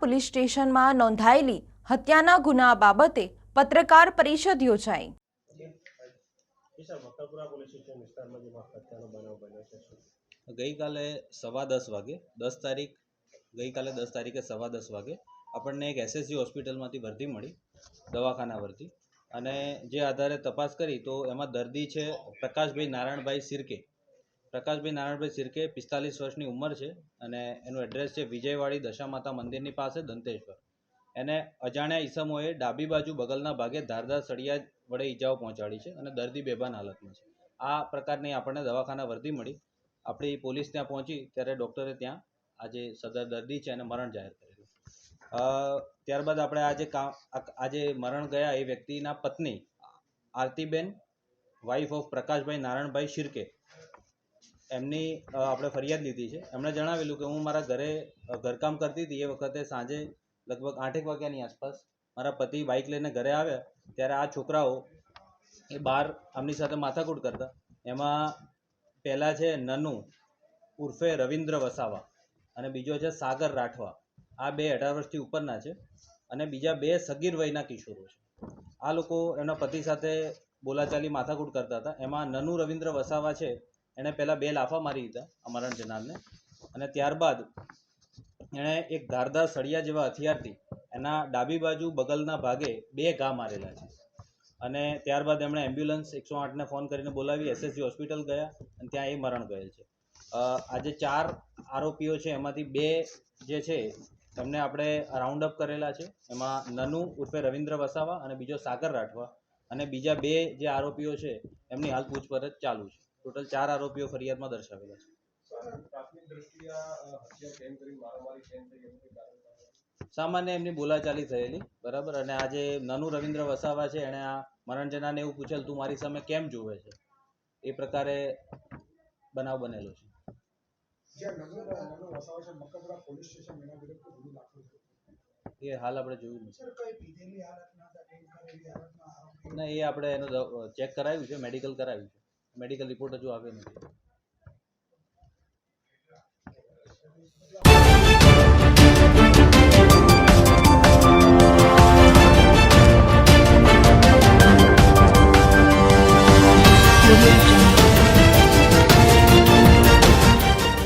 Police સ્ટેશનમાં નોંધાયેલી હત્યાના ગુના બાબતે પત્રકાર પરિષદ યોજાઈ. ગઈકાલે સવા દસ વાગે, દસ તારીખ, ગઈકાલે દસ તારીખે સવા દસ વાગે આપણને એક એસએસજી હોસ્પિટલમાંથી ભરતી મળી, દવાખાના વર્દી અને જે આધારે તપાસ કરી તો એમાં દર્દી છે પ્રકાશભાઈ નારાયણભાઈ સિરકે. પ્રકાશભાઈ નારાયણભાઈ સિરકે પિસ્તાલીસ વર્ષની ઉંમર છે અને એનું એડ્રેસ છે વિજયવાડી દશામાતા મંદિરની પાસે દંતેશ્વર. એને અજાણ્યા ઈસમોએ ડાબી બાજુ બગલના ભાગે ધારદાર સળિયા વડે ઈજાઓ પહોંચાડી છે અને દર્દી બેભાન હાલતમાં છે. આ પ્રકારની આપણને દવાખાના વર્દી મળી. આપણી પોલીસ ત્યાં પહોંચી ત્યારે ડૉક્ટરે ત્યાં આજે સદર દર્દી છે એને મરણ જાહેર કરેલું ત્યારબાદ આપણે આજે કામ આજે મરણ ગયા એ વ્યક્તિના પત્ની આરતીબેન વાઇફ ઓફ પ્રકાશભાઈ નારાયણભાઈ શિરકે એમની આપણે ફરિયાદ લીધી છે. એમણે જણાવેલું કે હું મારા ઘરે ઘરકામ કરતી હતી. એ વખતે સાંજે લગભગ આઠેક વાગ્યાની આસપાસ મારા પતિ બાઇક લઈને ઘરે આવ્યા. ત્યારે આ છોકરાઓ એ બહાર આમની સાથે માથાકૂટ કરતા. એમાં પહેલાં છે નનુ, ઉર્ફે રવિન્દ્ર વસાવા અને બીજો છે સાગર રાઠવા. આ બે અઢાર વર્ષથી ઉપરના છે અને બીજા બે સગીર વયના કિશોરો છે. આ લોકો એમના પતિ સાથે બોલાચાલી માથાકૂટ કરતા હતા. એમાં નનુ રવિન્દ્ર વસાવા છે એણે પહેલાં બે લાફા મારી દીધા અમરણ જનારને અને ત્યારબાદ એણે એક ધારદાર સળિયા જેવા હથિયારથી એના ડાબી બાજુ બગલના ભાગે બે ઘા મારેલા છે. અને ત્યારબાદ એમણે એમ્બ્યુલન્સ એકસો આઠને ફોન કરીને બોલાવી, એસએસજી હોસ્પિટલ ગયા અને ત્યાં એ મરણ ગયેલ છે. આજે ચાર આરોપીઓ છે, એમાંથી બે જે છે, તમને આપણે રાઉન્ડ અપ કરેલા છે. એમાં નનુ ઉર્ફે રવિન્દ્ર વસાવા અને બીજો સાગર રાઠવા અને બીજા બે જે આરોપીઓ છે, એમની હાલ પૂછપરછ ચાલુ છે. ટોટલ ચાર આરોપીઓ ફરિયાદમાં દર્શાવેલા છે? સામાન્ય એમની બોલાચાલી થયેલી બરાબર? અને આજે નાનું રવિન્દ્ર વસાવા છે એણે આ મરણજનાને એવું પૂછેલ તું મારી સામે કેમ જોવે છે? એ પ્રકારે બનાવ બનેલો છે. એ હાલ આપણે જોયું નથી. ના એ આપણે એનું ચેક કરાવ્યું છે મેડિકલ કરાવ્યું છે. મેડિકલ રિપોર્ટ હજુ આવ્યો નથી